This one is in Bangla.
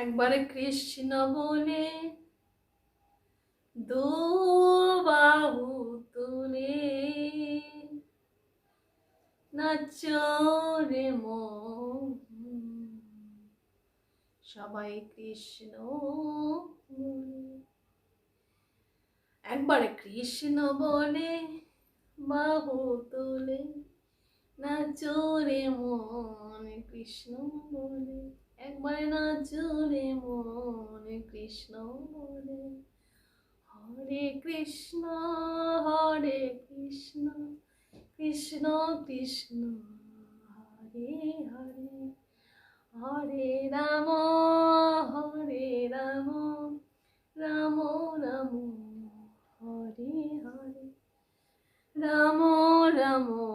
একবারে কৃষ্ণ বলে দু বাহু তুলে নাচরে মন, সবাই কৃষ্ণ। একবারে কৃষ্ণ বলে, বাহু তুলে নাচরে মন, কৃষ্ণ বলে একবারে নাচরে মন, কৃষ্ণ বলে হরে কৃষ্ণ হরে কৃষ্ণ কৃষ্ণ কৃষ্ণ, হরে হরে। হরে রাম হরে রাম রাম রাম, হরে হরে। রাম রাম